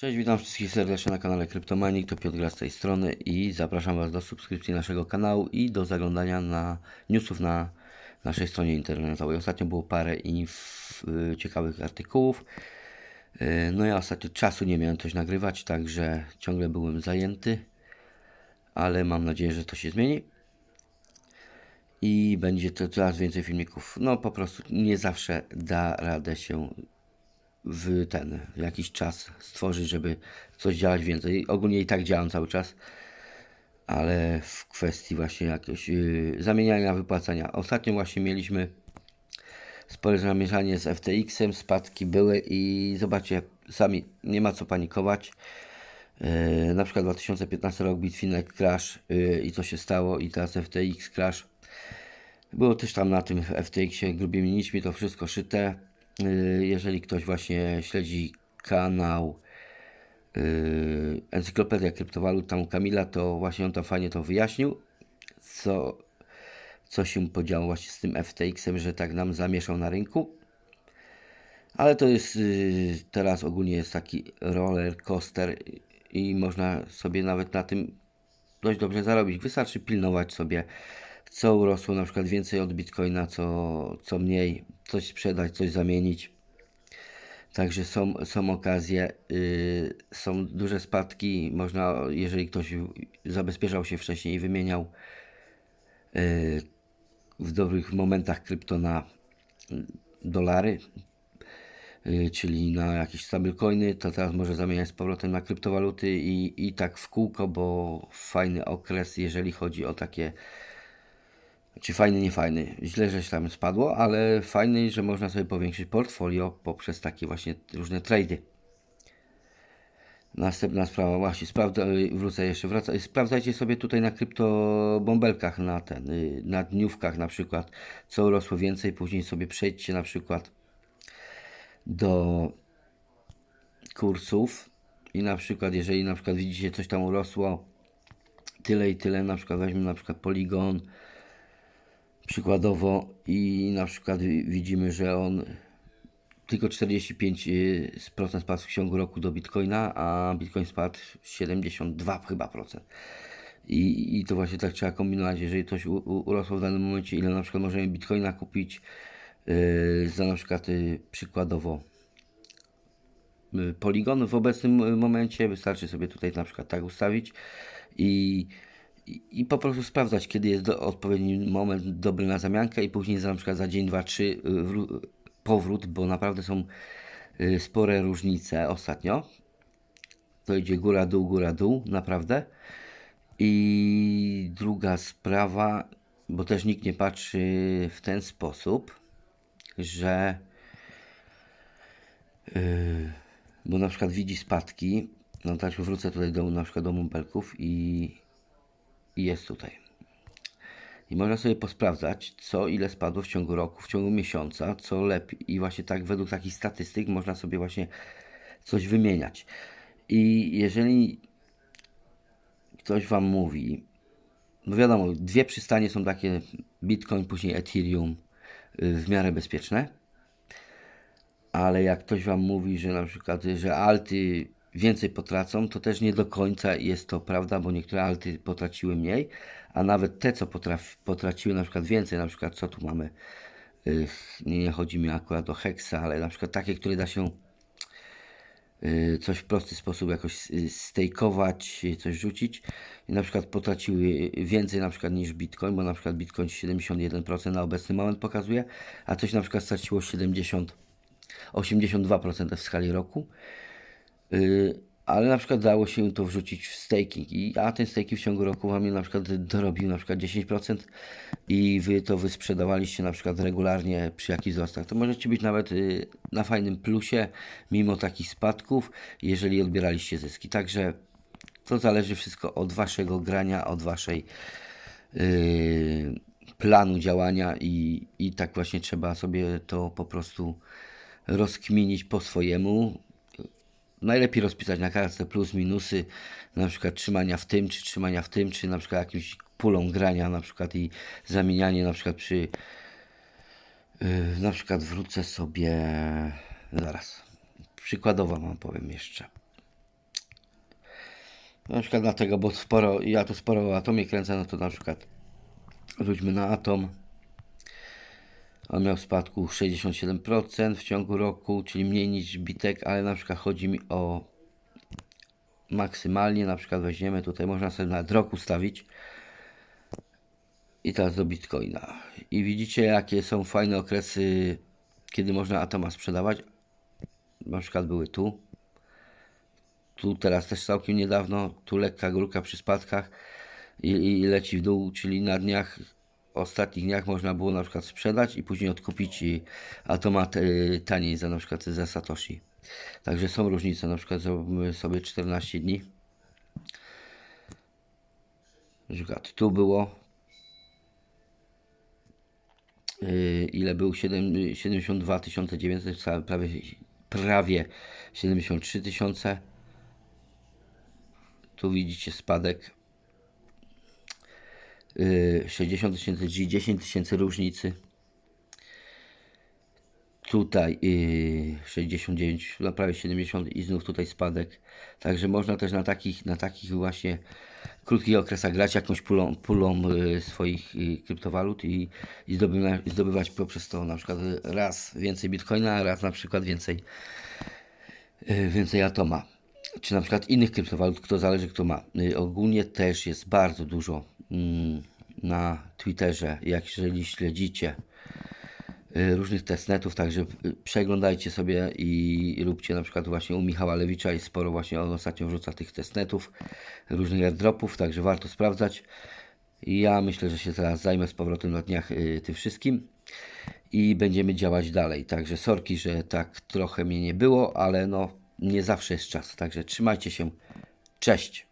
Cześć, witam wszystkich serdecznie na kanale Kryptomanik, to Piotr Gra z tej strony i zapraszam Was do subskrypcji naszego kanału i do zaglądania na newsów na naszej stronie internetowej. Ostatnio było parę inf, y, ciekawych artykułów. Y, No ja ostatnio czasu nie miałem coś nagrywać, także ciągle byłem zajęty, ale mam nadzieję, że to się zmieni i będzie to coraz więcej filmików. No po prostu nie zawsze da radę się w ten w jakiś czas stworzyć, żeby coś działać więcej. Ogólnie i tak działam cały czas, ale w kwestii właśnie jakiegoś yy, zamieniania, wypłacania. Ostatnio właśnie mieliśmy spore zamieszanie z FTX-em, spadki były i zobaczcie, sami nie ma co panikować. Yy, na przykład 2015 rok Bitfinex crash yy, i co się stało i teraz FTX crash. Było też tam na tym FTX-ie grubimi nićmi to wszystko szyte. Yy, Jeżeli ktoś właśnie śledzi kanał yy, Encyklopedia Kryptowalut tam Kamila, to właśnie on tam fajnie to wyjaśnił, co, co się podziało właśnie z tym FTX-em, że tak nam zamieszał na rynku. Ale to jest yy, teraz ogólnie jest taki roller coaster i można sobie nawet na tym dość dobrze zarobić. Wystarczy pilnować sobie, co urosło na przykład więcej od bitcoina, co, co mniej, coś sprzedać, coś zamienić. Także są, są okazje, yy, są duże spadki. Można, jeżeli ktoś zabezpieczał się wcześniej i wymieniał yy, w dobrych momentach krypto na dolary, yy, czyli na jakieś stablecoiny, to teraz może zamieniać z powrotem na kryptowaluty i, i tak w kółko, bo fajny okres, jeżeli chodzi o takie czy fajny, nie fajny. Źle, że się tam spadło, ale fajny, że można sobie powiększyć portfolio poprzez takie właśnie różne trady. Następna sprawa, właśnie sprawdza, wrócę jeszcze, sprawdzajcie sobie tutaj na kryptobąbelkach, na ten, y, na dniówkach na przykład, co urosło więcej, później sobie przejdźcie na przykład do kursów i na przykład, jeżeli na przykład widzicie coś tam urosło, tyle i tyle, na przykład weźmy na przykład Polygon, przykładowo i na przykład wi- widzimy, że on tylko 45% spadł w ciągu roku do Bitcoina, a Bitcoin spadł 72 chyba procent. I, I to właśnie tak trzeba kombinować, jeżeli coś u, u, urosło w danym momencie, ile na przykład możemy Bitcoina kupić yy, za na przykład yy, przykładowo y, Polygon w obecnym momencie. Wystarczy sobie tutaj na przykład tak ustawić i, i, po prostu sprawdzać, kiedy jest do, odpowiedni moment dobry na zamiankę i później za na przykład za dzień, dwa, trzy y, wró- powrót, bo naprawdę są y, spore różnice ostatnio. To idzie góra, dół, góra, dół, naprawdę. I druga sprawa, bo też nikt nie patrzy w ten sposób, że bo na przykład widzi spadki, no tak wrócę tutaj do na przykład do mąbelków i, i jest tutaj. I można sobie posprawdzać, co ile spadło w ciągu roku, w ciągu miesiąca, co lepiej. I właśnie tak według takich statystyk można sobie właśnie coś wymieniać. I jeżeli ktoś Wam mówi, no wiadomo, dwie przystanie są takie, Bitcoin, później Ethereum, y, w miarę bezpieczne ale jak ktoś wam mówi, że na przykład, że alty więcej potracą, to też nie do końca jest to prawda, bo niektóre alty potraciły mniej, a nawet te, co potraf, potraciły na przykład więcej, na przykład co tu mamy, Ych, nie, nie chodzi mi akurat o Hexa, ale na przykład takie, które da się y, coś w prosty sposób jakoś y, stejkować, y, coś rzucić i na przykład potraciły więcej na przykład niż Bitcoin, bo na przykład Bitcoin 71% na obecny moment pokazuje, a coś na przykład straciło 70 82% w skali roku. Yy, ale na przykład dało się to wrzucić w staking, i, a ten staking w ciągu roku wam na przykład dorobił na przykład 10% i wy to wysprzedawaliście na przykład regularnie przy jakichś wzrostach, to możecie być nawet yy, na fajnym plusie mimo takich spadków, jeżeli odbieraliście zyski. Także to zależy wszystko od waszego grania, od waszej yy, planu działania i, i tak właśnie trzeba sobie to po prostu rozkminić po swojemu. Najlepiej rozpisać na kartce plus, minusy, na przykład trzymania w tym, czy trzymania w tym, czy na przykład jakimś pulą grania, na przykład i zamienianie na przykład przy yy, na przykład wrócę sobie zaraz. Przykładowo wam powiem jeszcze. Na przykład dlatego, bo sporo, ja tu sporo o atomie kręcę, no to na przykład wróćmy na atom. On miał spadku 67% w ciągu roku, czyli mniej niż bitek, ale na przykład chodzi mi o maksymalnie, na przykład weźmiemy tutaj, można sobie na rok ustawić i teraz do bitcoina. I widzicie jakie są fajne okresy, kiedy można atoma sprzedawać. Na przykład były tu. Tu teraz też całkiem niedawno, tu lekka górka przy spadkach i, i leci w dół, czyli na dniach, ostatnich dniach można było na przykład sprzedać i później odkupić i automat y, taniej za na przykład za Satoshi. Także są różnice, na przykład zrobimy sobie 14 dni. Na przykład tu było y, ile był 7, 72 900, ca- prawie, prawie 73 tysiące. Tu widzicie spadek 60 tysięcy, czyli 10 tysięcy różnicy. Tutaj y, 69, no prawie 70 i znów tutaj spadek. Także można też na takich, na takich właśnie krótkich okresach grać jakąś pulą, pulą y, swoich y, kryptowalut i, i zdobywać, zdobywać poprzez to na przykład raz więcej bitcoina, raz na przykład więcej y, więcej atoma. Czy na przykład innych kryptowalut, to zależy kto ma. Y, Ogólnie też jest bardzo dużo mm, na Twitterze, jak jeżeli śledzicie y, różnych testnetów, także y, przeglądajcie sobie i róbcie na przykład właśnie u Michała Lewicza jest sporo właśnie on ostatnio wrzuca tych testnetów, różnych airdropów, także warto sprawdzać. I Ja myślę, że się teraz zajmę z powrotem na dniach tym wszystkim i będziemy działać dalej. Także sorki, że tak trochę mnie nie było, ale no nie zawsze jest czas. Także trzymajcie się. Cześć.